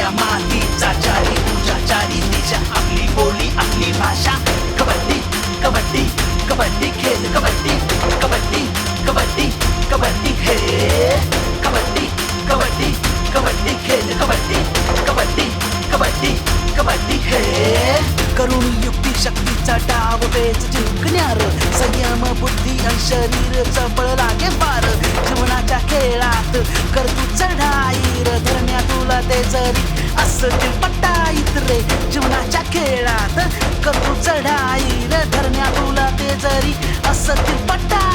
आपल्या मातीचा चारी तुझ्या चारी तिच्या आपली बोली आपली भाषा. कबड्डी कबड्डी कबड्डी खेळ कबड्डी कबड्डी कबड्डी कबड्डी खेळ कबड्डी कबड्डी कबड्डी खेळ कबड्डी कबड्डी कबड्डी कबड्डी खेळ करुण युक्ती शक्तीचा डाव वेच जिंकण्यार संयम बुद्धी आणि शरीर चपळ लागे पार जीवनाच्या खेळात कर तू चढाई तुला ते जरी. असतील पट्टाईत रे जीवनाच्या खेळात. कर चढाई रे धरण्या तुला ते जरी. असतील पट्टाईत